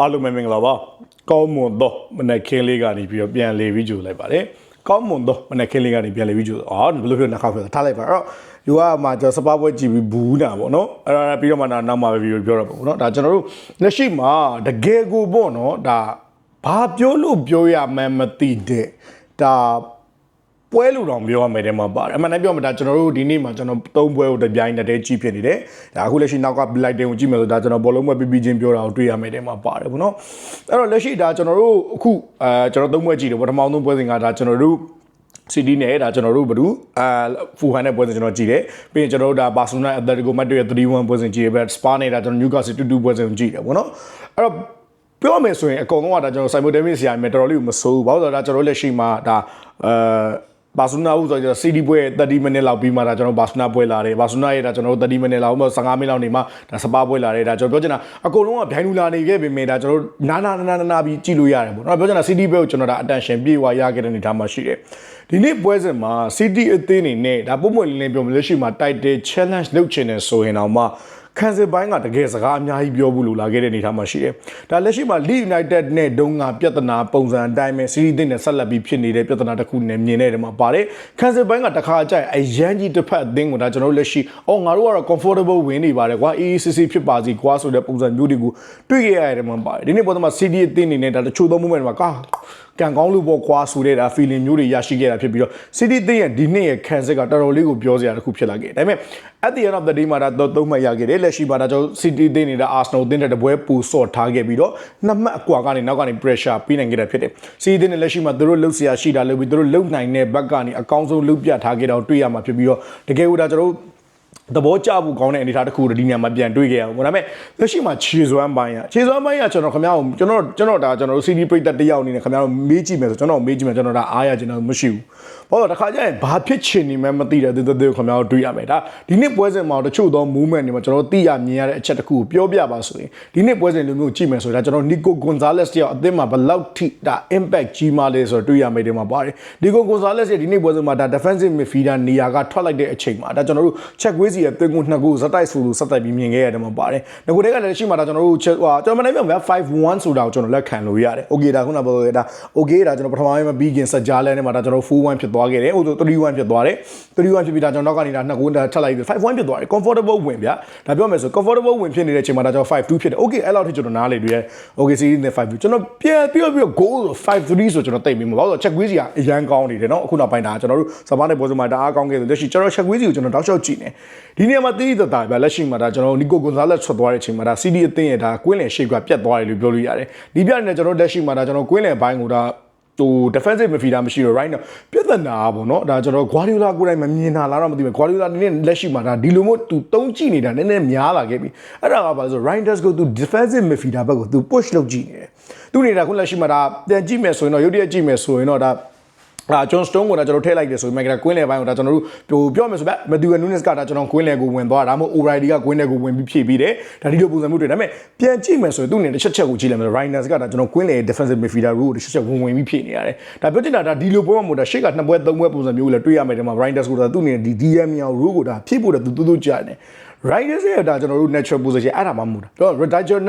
အားလုံးပဲမင်္ဂလာပါကောင်းမွန်သောမနက်ခင်းလေးကနေပြီးတော့ပြန်လေပြီးကြိုလိုက်ပါတယ်ကောင်းမွန်သောမနက်ခင်းလေးကနေပြန်လေပြီးကြိုအော်ဘယ်လိုဖြစ်နှာခေါက်ဖြစ်ထားလိုက်ပါအဲ့တော့ယူကမှကျွန်တော်စပါးပွဲကြည့်ပြီးဘူးနာပေါ့နော်အဲ့ဒါပြီးတော့မှနောက်မှပဲပြီးပြောတော့ပေါ့နော်ဒါကျွန်တော်တို့လက်ရှိမှာတကယ်ကိုပေါ့နော်ဒါဘာပြောလို့ပြောရမှန်းမသိတဲ့ဒါ ပွဲလူတော်ပြောရမယ်တဲ့မှာပါတယ်အမှန်တမ်းပြောမှဒါကျွန်တော်တို့ဒီနေ့မှာကျွန်တော်သုံးပွဲကိုတပြိုင်တည်းကြီးဖြစ်နေတယ်ဒါအခုလက်ရှိနောက်က blind တင်ကိုကြည့်မယ်ဆိုဒါကျွန်တော်ဘောလုံးပွဲပြီးပြီးချင်းပြောတာကိုတွေ့ရမယ်တဲ့မှာပါတယ်ပေါ့နော်အဲ့တော့လက်ရှိဒါကျွန်တော်တို့အခုအဲကျွန်တော်သုံးပွဲကြည့်တယ်ပထမဆုံးပွဲစဉ်ကဒါကျွန်တော်တို့ CD နဲ့ဒါကျွန်တော်တို့ဘယ်သူအာဖူဟန်နဲ့ပွဲစဉ်ကျွန်တော်ကြည့်တယ်ပြီးရင်ကျွန်တော်တို့ဒါဘာစီလိုနာအက်တလတီကိုမတ်တွေ3-1ပွဲစဉ်ကြည့်တယ်ပဲစပါနဲ့ဒါကျွန်တော်နျူကာဆယ်2-2ပွဲစဉ်ကြည့်တယ်ပေါ့နော်အဲ့တော့ပြောမယ်ဆိုရင်အကုန်လုံးကဒါကျွန်တော် simultaneous ဆရာမယ်တော်တော်လေးကိုမစိုးဘူးဘာလို့လဲဆိုတော့ဒါကျွန်တော်လက်ရှိမှာဒါအဲ ဘာစုနာဦးဆိုတော့ CD ပွဲ30မိနစ်လောက်ပြီးမှဒါကျွန်တော်ဘာစုနာပွဲလာတယ်ဘာစုနာရဲ့ဒါကျွန်တော်30မိနစ်လောက်မှ15မိနစ်လောက်နေမှဒါစပါပွဲလာတယ်ဒါကျွန်တော်ပြောချင်တာအကုန်လုံးကဗျိုင်းလူလာနေခဲ့ပေမဲ့ဒါကျွန်တော်နာနာနာနာနာပြီးကြည့်လို့ရတယ်ပေါ့နော်ပြောချင်တာ CD ပွဲကိုကျွန်တော်ဒါ attention ပြေဝရခဲ့တဲ့အနေထားမှာရှိတယ်ဒီနေ့ပွဲစဉ်မှာ CD အသင်းနေနဲ့ဒါပုံမှန်လေးလေးပြောမလို့ရှိမှာ title challenge လုပ်ချင်တယ်ဆိုရင်တော့မှ ခံစစ်ပိုင်းကတကယ်စကားအများကြီးပြောဖို့လိုလာခဲ့တဲ့အနေအထားမှာရှိတယ်။ဒါလက်ရှိမှာ Leeds United နဲ့ဒုံကပြဿနာပုံစံအတိုင်းပဲစီးရီးသင်းနဲ့ဆက်လက်ပြီးဖြစ်နေတဲ့ပြဿနာတစ်ခုနဲ့မြင်နေတဲ့မှာပါတယ်။ခံစစ်ပိုင်းကတခါအကြိုက်အရန်ကြီးတစ်ဖက်အသင်းကိုဒါကျွန်တော်တို့လက်ရှိအော်ငါတို့ကတော့ comfortable win နေပါတယ်ကွာ EECC ဖြစ်ပါစီကွာဆိုတဲ့ပုံစံမျိုးတွေကိုတွေ့ခဲ့ရတယ်မှာပါတယ်။ဒီနေ့ပေါ်မှာ CD အသင်းအနေနဲ့ဒါတချို့သော moment မှာကာ ကံကောင်းလို့ပေါ့ကွာဆိုတဲ့ဒါ feeling မျိုးတွေရရှိခဲ့တာဖြစ်ပြီးတော့ City သင်းရဲ့ဒီနှစ်ရဲ့ခံစစ်ကတော်တော်လေးကိုပြောစရာတစ်ခုဖြစ်လာခဲ့တယ်။ဒါပေမဲ့ at the end of the day မှာဒါသုံးမှတ်ရခဲ့တယ်လက်ရှိမှာဒါကျွန်တော် City သင်းနေတာ Arsenal သင်းတဲ့တပွဲပူဆော့ထားခဲ့ပြီးတော့နှစ်မှတ်အကွာကနေနောက်ကနေ pressure ပေးနိုင်ခဲ့တာဖြစ်တယ်။ City သင်းနဲ့လက်ရှိမှာသူတို့လှုပ်ရှားရှိတာလှုပ်ပြီးသူတို့လှုပ်နိုင်တဲ့ဘက်ကနေအကောင်းဆုံးလှုပ်ပြထားခဲ့တာကိုတွေ့ရမှာဖြစ်ပြီးတော့တကယ်လို့ဒါကျွန်တော်တို့သဘောကျဖို့ကောင်းတဲ့အနေအထားတစ်ခုကိုဒီညမှာပြန်တွေ့ခဲ့ရအောင်။ဒါပေမဲ့လက်ရှိမှာခြေစွမ်းပိုင်းကခြေစွမ်းပိုင်းကကျွန်တော်ခင်ဗျားကိုကျွန်တော်ကျွန်တော်ဒါကျွန်တော်တို့ CD ပရိသတ်တယောက်အနေနဲ့ခင်ဗျားတို့မေးကြည့်မယ်ဆိုကျွန်တော်မေးကြည့်မယ်ကျွန်တော်ဒါအားရကျွန်တော်မရှိဘူး။ဘာလို့တခါကျရင်ဘာဖြစ်ချင်နေမှမသိတဲ့တဲ့တဲ့ခင်ဗျားတို့တွေ့ရမယ်။ဒါဒီနေ့ပွဲစဉ်မှာတချို့သော movement တွေမှာကျွန်တော်သိရမြင်ရတဲ့အချက်တစ်ခုကိုပြောပြပါဆိုရင်ဒီနေ့ပွဲစဉ်လိုမျိုးကြည့်မယ်ဆိုရင်ဒါကျွန်တော် Nico Gonzalez တယောက်အသင်းမှာဘယ်လောက်ထိဒါ impact ကြီးမားလဲဆိုတော့တွေ့ရမယ်ဒီမှာပါတယ်။ Nico Gonzalez ရဲ့ဒီနေ့ပွဲစဉ်မှာဒါ defensive midfielder နေရာကထွက်လိုက်တဲ့အချိန်မှာဒါကျွန်တော်တို့ check ဝေးစီရဲ့သွင်းကိုနှစ်ခုဇက်တိုက်ဆိုလို့စက်တိုက်ပြီးမြင်ခဲ့ရတယ်မှာပါတယ်။ငကိုတွေကလည်းရှိမှာဒါကျွန်တော်တို့ဟိုကျွန်တော်မနိုင်ပြန်5-1ဆိုတာကိုကျွန်တော်လက်ခံလို့ရတယ်။ Okay ဒါခုနကပြောခဲ့တာ Okay ဒါကျွန်တော်ပထမပိုင်းမှာပြီးခင်စကြားလဲနဲ့မှာဒါကျွန်တော်4-1ဖြစ်သွားခဲ့တယ်။ဟိုဆို3-1ဖြစ်သွားတယ်။3-1ဖြစ်ပြီးဒါကျွန်တော်နောက်ကနေဒါနှစ်ကိုထပ်လိုက်ပြီး5-1ဖြစ်သွားတယ်။ comfortable win ဗျာ။ဒါပြောမယ်ဆို comfortable win ဖြစ်နေတဲ့အချိန်မှာဒါကျွန်တော်5-2ဖြစ်တယ်။ Okay အဲ့လောက်ထိကျွန်တော်နားလေတွေ့ရ။ Okay series နဲ့5-2ကျွန်တော်ပြန်ပြီးတော့ပြီးတော့ goal ဆို5-3ဆိုကျွန်တော်တိတ်ပြီးမှာဘာလို့ check ဝေးစီကအရန်ကောင်းနေတယ်နော်။အခုနောက်ပိုင်းဒါကျွန်တော်တို့စပါးနဲ့ပေါ်စမှာဒါအားကောင်းခဲ့တယ်လက်ရှိကျွန်တော် check ဝေးစီကိုကျွန်တော်တောက်လျှောက်ကြည့်နေ။ ဒီနေရာမှာတိတိတတ်တာဗျာလက်ရှိမှာဒါကျွန်တော်နီကိုဂွန်ဇာလက်ထွက်သွားတဲ့အချိန်မှာဒါ CD အသင်းရဲ့ဒါကွင်းလယ်ရှေ့ကပြတ်သွားတယ်လို့ပြောလို့ရတယ်ဒီပြနေကျွန်တော်လက်ရှိမှာဒါကျွန်တော်ကွင်းလယ်ဘိုင်းကိုဒါဟို defensive midfielder မရှိတော့ right now ပြဿနာပေါ့နော်ဒါကျွန်တော် Guardiola ကိုယ်တိုင်မမြင်တာလားတော့မသိဘူး Guardiola နည်းနည်းလက်ရှိမှာဒါဒီလိုမျိုးသူတုံးကြည့်နေတာနည်းနည်းများလာခဲ့ပြီအဲ့ဒါကဘာလဲဆို Reinders ကိုသူ defensive midfielder ဘက်ကိုသူ push လုပ်ကြည့်နေတယ်သူနေတာခုလက်ရှိမှာဒါပြန်ကြည့်မယ်ဆိုရင်တော့ရုပ်တရက်ကြည့်မယ်ဆိုရင်တော့ဒါ အာဂျွန်စတုန်းကိုဒါကျွန်တော်ထည့်လိုက်တယ်ဆိုရင်ကကွင်းလယ်ပိုင်းကိုဒါကျွန်တော်တို့ဟိုပြောမယ်ဆိုဗျမက်ဒူဝယ်နူးနစ်ကဒါကျွန်တော်ကွင်းလယ်ကိုဝင်သွားတာဒါမှမဟုတ်အိုရိုင်ဒီကကွင်းလယ်ကိုဝင်ပြီးဖြည့်ပြီးတယ်ဒါဒီလိုပုံစံမျိုးတွေဒါပေမဲ့ပြန်ကြည့်မယ်ဆိုရင်သူ့အနေနဲ့တစ်ချက်ချက်ကိုကြည့်လိုက်မယ်ရိုင်နာစ်ကဒါကျွန်တော်ကွင်းလယ် defensive midfielder role ကိုတစ်ချက်ချက်ဝင်ဝင်ပြီးဖြည့်နေရတယ်ဒါပြောချင်တာဒါဒီလိုပွဲမှာမို့ဒါရှေ့ကနှစ်ပွဲသုံးပွဲပုံစံမျိုးလည်းတွေ့ရမယ်ဒီမှာ Reinders ကိုဒါသူ့အနေနဲ့ဒီ DM မြောင် role ကိုဒါဖြည့်ဖို့တော့သူတူတူကြားနေ Riders ရဲ့ဒါကျွန်တော်တို့ natural position အဲ့ဒါမှမဟုတ်တာတော့ Riders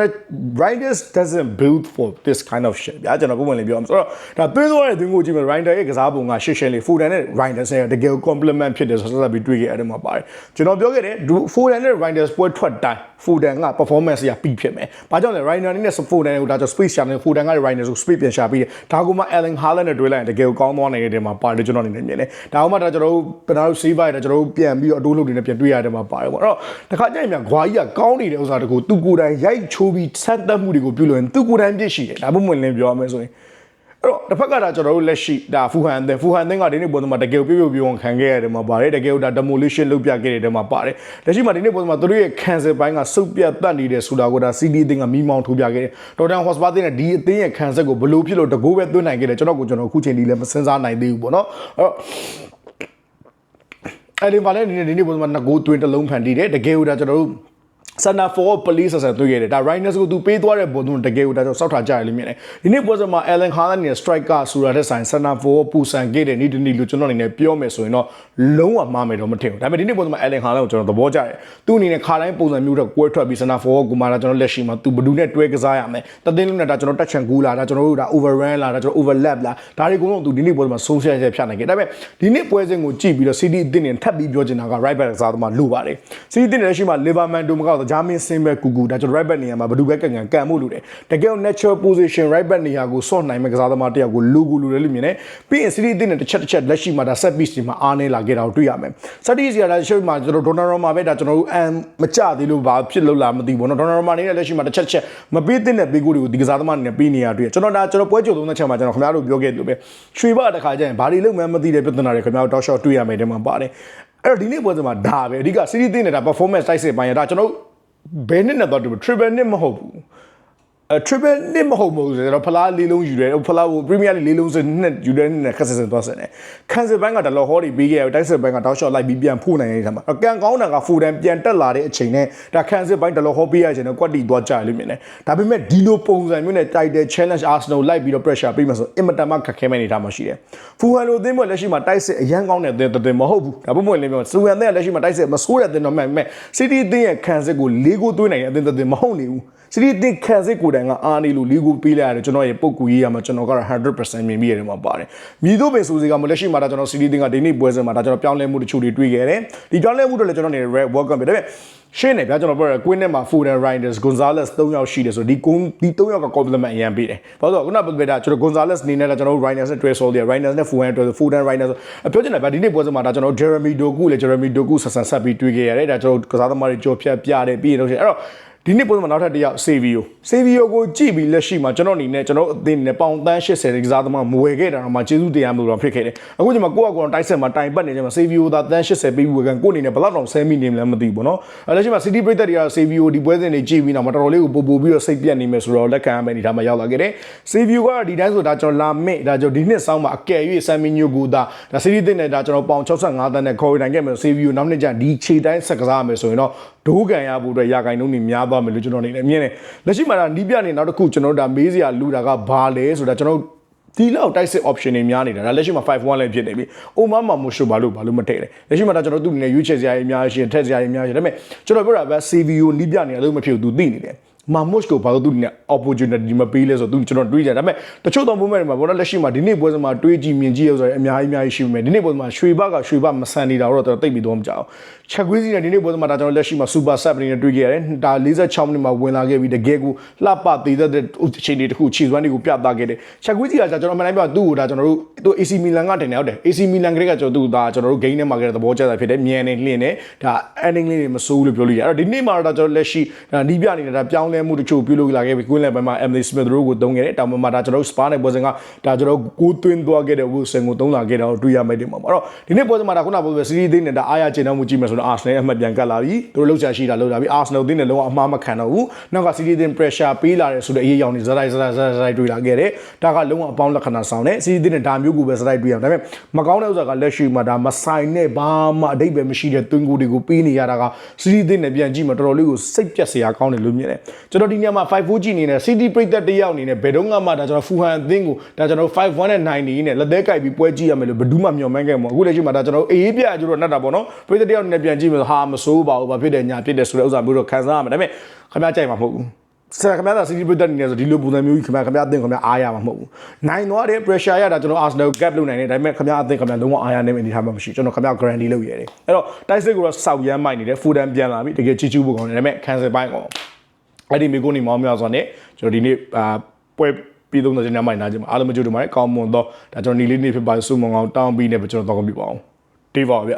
Riders doesn't build for this kind of shit ဗျာကျွန်တော်ပုံမှန်လေးပြောအောင်ဆိုတော့ဒါသွင်းသွားတဲ့သွင်းကိုကြည့်မယ် Rider ရဲ့ကစားပုံကရှစ်ရှင်းလေး Foden နဲ့ Riders ရဲ့တကယ် complement ဖြစ်တယ်ဆိုတော့ဆက်ပြီးတွေ့ခဲ့အဲ့ဒါမှာပါတယ်ကျွန်တော်ပြောခဲ့တယ် Foden နဲ့ Riders ပွဲထွက်တိုင်း Foden က performance ရပြီးဖြစ်မယ်။ဘာကြောင့်လဲ Rider နဲ့ Foden ကိုဒါကြောင့် space ရှာနေ Foden က Rider ကို space ပြန်ရှာပြီးတယ်။ဒါကမှ Erling Haaland နဲ့တွေ့လိုက်ရင်တကယ်ကောင်းသွားနေတဲ့နေရာမှာပါတယ်ကျွန်တော်အနေနဲ့မြင်တယ်။ဒါကမှဒါကျွန်တော်တို့ဘယ်နာတို့ save ရတယ်ကျွန်တော်တို့ပြန်ပြီးတော့အတိုးလုပ်နေနဲ့ပြန်တွေ့ရတယ်မှာပါတယ်ပေါ့။အဲ့တော့တခါကျရင်မြန်ဂွာကြီးကကောင်းနေတဲ့ဥစ္စာတကူသူကိုယ်တိုင်ရိုက်ချိုးပြီးဆက်သက်မှုတွေကိုပြုလို့ရင်သူကိုယ်တိုင်ပြစ်ရှိတယ်။ဒါမှမဟုတ်လင်းပြောရမယ်ဆိုရင်အဲ့တော့တစ်ဖက်ကဒါကျွန်တော်တို့လက်ရှိဒါဖူဟန်အသင်းဖူဟန်အသင်းကဒီနေ့ပုံစံမှာတကယ်ပြုတ်ပြုတ်ပြုံခံခဲ့ရတယ်မှာပါတယ်တကယ်ဒါ demolition လုပ်ပြခဲ့တယ်မှာပါတယ်လက်ရှိမှာဒီနေ့ပုံစံမှာသူတို့ရဲ့ cancel ဘိုင်းကစုပ်ပြတ်တတ်နေတယ်ဆိုတာကိုဒါ CD အသင်းကမိမောင်းထိုးပြခဲ့တယ်ဒေါက်တာဟော့စပါအသင်းကဒီအသင်းရဲ့ cancel ကိုဘယ်လိုဖြစ်လို့တကိုးပဲသွင်းနိုင်ခဲ့တယ်ကျွန်တော်ကိုကျွန်တော်အခုချိန်ဒီလည်းမစင်စားနိုင်သေးဘူးပေါ့နော်အဲ့တော့ အဲ့ဒီမှာလည်းဒီနေ့ဒီနေ့ပုံစံမှာငကိုးတွင်တစ်လုံးဖန်တီးတယ်တကယ်လို့ဒါကျွန်တော်တို့ ဆန္ဒ for police ဆက်သွေးခဲ့တယ်ဒါ Rhinos ကိုသူပေးသွားတဲ့ပုံသူတကယ်ကိုဒါကြောင့်စောက်ထားကြရလိမ့်မယ်ဒီနေ့ပွဲစဉ်မှာ Alan Haaland နဲ့ striker ဆိုတာတဲ့ဆိုင်ဆန္ဒ for ပူဆန်ခဲ့တဲ့နေ့တနေ့လို့ကျွန်တော်အနေနဲ့ပြောမယ်ဆိုရင်တော့လုံးဝမှားမယ်တော့မထင်ဘူးဒါပေမဲ့ဒီနေ့ပွဲစဉ်မှာ Alan Haaland ကိုကျွန်တော်သဘောကျတယ်သူအနေနဲ့ခါတိုင်းပုံစံမျိုးတော့ကွဲထွက်ပြီးဆန္ဒ for ကိုမှဒါကျွန်တော်လက်ရှိမှာသူဘဒူနဲ့တွဲကစားရမယ်တသိန်းလုံးနဲ့ဒါကျွန်တော်တက်ချန်ကူလာဒါကျွန်တော်တို့ဒါ overrun လာဒါကျွန်တော် overlap လာဒါတွေကတော့သူဒီနေ့ပွဲစဉ်မှာဆုံးဖြတ်ချက်ဖြတ်နိုင်ခဲ့ဒါပေမဲ့ဒီနေ့ပွဲစဉ်ကိုကြည့်ပြီးတော့ City အသင်းနဲ့ထပ်ပြီးပြောချင်တာက right back ကစားသမားလိုပါတယ် City အသင်းနဲ့လက်ရှိမှာ Liverman တို့မကောက်တောဂျာမင်စင်ဘက်ကူကူဒါကျွန်တော် right back နေရာမှာဘယ်သူပဲကန်ကန်ကန်မှုလို့တယ်တကယ် natural position right back နေရာကိုဆော့နိုင်မဲ့ကစားသမားတစ်ယောက်ကိုလူကူလူတယ်လို့မြင်တယ်ပြီးရင် City အသင်းနဲ့တစ်ချက်တစ်ချက်လက်ရှိမှာဒါ set piece တွေမှာအားနေလာခဲ့တာကိုတွေ့ရမယ် set piece ကဒါရှုပ်မှာကျွန်တော် Donnarumma ပဲဒါကျွန်တော်တို့အမ်မကြသေးလို့ဘာဖြစ်လို့လားမသိဘူးเนาะ Donnarumma နေတဲ့လက်ရှိမှာတစ်ချက်တစ်ချက်မပေးသင့်တဲ့ပေးကိုတွေကိုဒီကစားသမားအနေနဲ့ပေးနေရတွေ့ကျွန်တော်ဒါကျွန်တော်ပွဲကြိုသုံးတဲ့ချက်မှာကျွန်တော်ခင်ဗျားတို့ပြောခဲ့တယ်လို့ပဲရွှေဘတစ်ခါကျရင်ဘာတွေလုပ်မှန်းမသိတဲ့ပြဿနာတွေခင်ဗျားတို့တောက်လျှောက်တွေ့ရမယ်တဲ့မှာပါတယ်အဲ့တော့ဒီနေ့ပွဲစဉ်မှာဒါပဲအဓိက series သိနေတာ performance တိုက်စစ်ပိုင်းရဒါကျွန်တော် ဘယ်နှစ်နဲ့တော့ triple နှစ်မဟုတ်ဘူးအဲ triple နှစ်မဟုတ်ဘူးဆိုတော့ဖလားလေးလုံးယူတယ်ဖလားကို premier league လေးလုံးစနှစ်ယူတယ်နဲ့ခက်ဆက်ဆက်သွားစတယ်ခံစစ်ပိုင်းကတလော်ဟောတွေပြီးခဲ့တယ်တိုက်စစ်ပိုင်းကတောက်လျှောက်လိုက်ပြီးပြန်ဖို့နိုင်နေတဲ့မှာကန်ကောင်းတာကဖူတန်ပြန်တက်လာတဲ့အချိန်နဲ့ဒါခံစစ်ပိုင်းတလော်ဟောပေးရခြင်းနဲ့ကွက်တီသွားကြရလိမ့်မယ်ဒါပေမဲ့ဒီလိုပုံစံမျိုးနဲ့တိုက်တဲ့ challenge Arsenal လိုက်ပြီးတော့ pressure ပေးမှဆိုအင်မတန်မှခက်ခဲမဲ့နေတာမှရှိတယ်ဖူဟန်လိုအသင်းပေါ်လက်ရှိမှာတိုက်စစ်အရန်ကောင်းတဲ့တဲ့မဟုတ်ဘူးဒါပုံမှန်လေးပြောစူဟန်တဲ့လက်ရှိမှာတိုက်စစ်မဆိုးတဲ့တဲ့တော့မှန်မဲ့ City အသင်းရဲ့ခံစစ်ကို၄ကိုသွင်းနိုင်တဲ့အသင်းတဲ့မဟုတ်နေဘူးစီရီတင်ခံစစ်ကိုယ်တိုင်ကအားနေလို့လီကိုပေးလိုက်ရတယ်ကျွန်တော်ရဲ့ပုံကူရေးရမှာကျွန်တော်ကတော့100%မြင်မိရတယ်မှာပါတယ်မြည်တို့ပင်ဆိုစီကမလက်ရှိမှာဒါကျွန်တော်စီရီတင်ကဒီနေ့ပွဲစဉ်မှာဒါကျွန်တော်ပြောင်းလဲမှုတချို့တွေတွေ့ခဲ့တယ်ဒီပြောင်းလဲမှုတွေလည်းကျွန်တော်နေ red welcome ပဲဒါပေမဲ့ရှင်းနေဗျာကျွန်တော်ပြောရကွင်းထဲမှာ Foden Reinders Gonzalez 3ယောက်ရှိတယ်ဆိုဒီကုန်းဒီ3ယောက်က compliment အရင်ပေးတယ်ဘာလို့လဲခုနကပြောတာကျွန်တော် Gonzalez နေနဲ့ကျွန်တော် Reinders နဲ့တွဲဆော်တယ် Reinders နဲ့ Foden တွဲ Foden Reinders ပြောချင်တယ်ဗျာဒီနေ့ပွဲစဉ်မှာဒါကျွန်တော် Jeremy Doku လေ Jeremy Doku ဆက်ဆန်ဆက်ပြီးတွေ့ခဲ့ရတယ်ဒါကျွန်တော်ကစားသမားတွေကြော်ဖြတ်ပြတယ်ပြီးရင်တော့အဲ့တော့ ဒီနေ့ပုံစံမှာနောက်ထပ်တစ်ယောက် Savio Savio ကိုကြည့်ပြီးလက်ရှိမှာကျွန်တော်အနေနဲ့ကျွန်တော်အသင်းနဲ့ပေါင်တန်း80တဲ့ကစားသမားမဝယ်ခဲ့တာတော့မှကျေးဇူးတရားမှုတော့ဖြစ်ခဲ့တယ်အခုချိန်မှာကိုယ့်အကောင်တိုက်ဆက်မှာတိုင်ပတ်နေကြမှာ Savio သာတန်း80ပေးပြီးဝယ်ကန်ကိုယ့်အနေနဲ့ဘယ်လောက်တောင်ဆဲမိနေမလဲမသိဘူးเนาะအဲလက်ရှိမှာ City ပြည်သက်တွေက Savio ဒီပွဲစဉ်တွေကြည့်ပြီးတော့မှတော်တော်လေးကိုပို့ပို့ပြီးတော့စိတ်ပြတ်နေမယ်ဆိုတော့လက်ခံရမယ့်အနေထားမှာရောက်လာခဲ့တယ် Savio ကဒီတိုင်းဆိုဒါကျွန်တော်လာမစ်ဒါကျွန်တော်ဒီနှစ်ဆောင်းမှာအကယ်၍ဆမ်မီညိုကိုဒါဒါ City တင်နဲ့ဒါကျွန်တော်ပေါင်65တန်းနဲ့ခေါ်ရနိုင်ခဲ့မယ် Savio နောက်နှစ်ကျဒီခြေတိုင်းဆက်ကစားရမယ်ဆိုရင်တော့ဒိုးကန်ရဖို့အတွက်ရာဂိုင်နှုန်းတွေများသွား ားမယ်လို့ကျွန်တော်အနေနဲ့မြင်တယ်လက်ရှိမှာဒါနီးပြနေနောက်တစ်ခုကျွန်တော်တို့ဒါမေးစရာလူတာကဘာလဲဆိုတာကျွန်တော်ဒီလောက်တိုက်စစ် option တွေများနေတာဒါလက်ရှိမှာ5-1လည်းဖြစ်နေပြီ။အိုမာမာမိုရှိုဘာလို့ဘာလို့မထည့်လဲ။လက်ရှိမှာဒါကျွန်တော်သူ့အနေနဲ့ရွေးချယ်စရာတွေအများကြီးရှိတယ်ထည့်စရာတွေအများကြီးရှိတယ်ဒါပေမဲ့ကျွန်တော်ပြောတာပဲ CVO နီးပြနေတယ်လို့မဖြစ်ဘူးသူသိနေတယ်။ မာမုရှ်ကိုဘာလို့သူနဲ့ opportunity မပေးလဲဆိုတော့သူကျွန်တော်တွေးကြတယ်ဒါပေမဲ့တချို့သော moment တွေမှာဘောတော့လက်ရှိမှာဒီနေ့ပွဲစဉ်မှာတွေးကြည့်မြင်ကြည့်ရဆိုရင်အများကြီးအများကြီးရှိပေမဲ့ဒီနေ့ပွဲစဉ်မှာရွှေဘကရွှေဘမဆန်နေတာတော့တော်တော်သိပ်ပြီးတော့မကြောက်ချက်ကွေးစီနဲ့ဒီနေ့ပွဲစဉ်မှာဒါကျွန်တော်လက်ရှိမှာ super sub အနေနဲ့တွေးခဲ့ရတယ်ဒါ46မိနစ်မှာဝင်လာခဲ့ပြီးတကယ်ကိုလှပသေးတဲ့အခြေအနေတစ်ခုခြေစွမ်းတွေကိုပြသခဲ့တယ်ချက်ကွေးစီကကျွန်တော်အမှန်တိုင်းပြောသူ့ကိုဒါကျွန်တော်တို့သူ AC Milan ကတင်နေဟုတ်တယ် AC Milan ကလေးကကျွန်တော်သူ့ဒါကျွန်တော်တို့ game ထဲမှာခဲ့တဲ့သဘောကျတာဖြစ်တယ်မြန်နေလှင်နေဒါ ending လေးတွေမစိုးဘူးလို့ပြောလို့ရတယ်အဲ့တော့ဒီနေ့မှာတော့ကျွန်တော်လက်ရှိဒါနီးပြနေတာဒါပြောင်းလဲမှုတချို့ပြုလုပ်လာခဲ့ပြီးကွင်းလယ်ပိုင်းမှာ Emily Smith Rowe ကိုသုံးခဲ့တယ်တောင်မှာဒါကျွန်တော်တို့ Spa နဲ့ပွဲစဉ်ကဒါကျွန်တော်ကိုသွင်းသွားခဲ့တဲ့ Wilson ကိုသုံးလာခဲ့တာကိုတွေ့ရမယ်ဒီမှာအဲ့တော့ဒီနေ့ပွဲစဉ်မှာဒါခုနကပြောပြစီးရီးသိနေတာအားရကျင်းတော့မှုကြည့်မယ်ဆိုတော့ Arsenal အမှတ်ပြန်ကတ်လာပြီသူတို့လောက်ချာရှိတာလောက်လာပြီ Arsenal သိနေလုံးဝအမှားမခံတော့ဘူးနောက်က City တင် pressure ပေးလာတယ်ဆိုတဲ့အရေးအယောင်တွေဇရိုက်ဇရိုက်ဇရိုက်ဇရိုက်တွေ့လာခဲ့တယ်ဒါကလုံးဝအပေါင်းလက္ခဏာဆောင်တယ် City တင်ဒါမျိုးကိုပဲဇရိုက်တွေ့ရအောင်ဒါပေမဲ့မကောင်းတဲ့ဥစ္စာကလက်ရှိမှာဒါမဆိုင်နဲ့ဘာမှအတိတ်ပဲမရှိတဲ့သွင်းကိုတွေကိုပေးနေရတာက City တင်နဲ့ပြန်ကြည့်မှာတော်တော်လေးကိုစိတ်ပြက်စရာကောင်းတယ်လို့မြင်တယ်ကျွန်တော်ဒီညမှာ 5-4ကြည့်နေတယ် City ပြိသက်တယောက်အနေနဲ့ဘယ်တော့မှဒါကျွန်တော်ဖူဟန်အသင်းကိုဒါကျွန်တော်5-1နဲ့90နဲ့လက်သေးကြိုက်ပြီးပွဲကြည့်ရမယ်လို့ဘယ်သူမှမျှော်မှန်းခဲ့မှာအခုလက်ရှိမှာဒါကျွန်တော်အေးပြကျတော့နှက်တာပေါ့နော်ပြိသက်တယောက်အနေနဲ့ပြန်ကြည့်မယ်ဟာမစိုးပါဘူးဘာဖြစ်တယ်ညာဖြစ်တယ်ဆိုတဲ့ဥစ္စာမျိုးတော့ခံစားရမှာဒါပေမဲ့ခင်ဗျားကြိုက်မှာမဟုတ်ဘူးဆရာခင်ဗျားသာစီတီပစ်တဲ့နေနေဆိုဒီလိုပုံစံမျိုးကြီးခင်ဗျားခင်ဗျားအသင်းခင်ဗျားအားရမှာမဟုတ်ဘူးနိုင်သွားတယ် pressure ရတာကျွန်တော် Arsenal gap လုပ်နိုင်တယ်ဒါပေမဲ့ခင်ဗျားအသင်းခင်ဗျားလုံးဝအားရနိုင်မယ့်အနေအထားမှမရှိကျွန်တော်ခင်ဗျား guarantee လုပ်ရတယ်အဲ့တော့တိုက်စစ်ကိုတော့စောက်ရမ်းမိုက်နေတယ် Foden ပြန်လာပြီတကယ်ချီချူးဖို့ကောင်းတယ်ဒါပေမဲ့ cancel ပိုင်းကော အဲ့ဒီမိကုန်းနေမောင်းမြောက်စွာနဲ့ကျွန်တော်ဒီနေ့အာပွဲပြည်သုံးတဲ့ညမိုင်နာကြမှာအားလုံးမကြိုးတူပါတယ်ကောင်းမွန်တော့ဒါကျွန်တော်ညီလေးနေဖြစ်ပါစုမုံအောင်တောင်းပြီးနေပဲကျွန်တော်တော့ကြည့်ပါအောင်တေးပါဗျ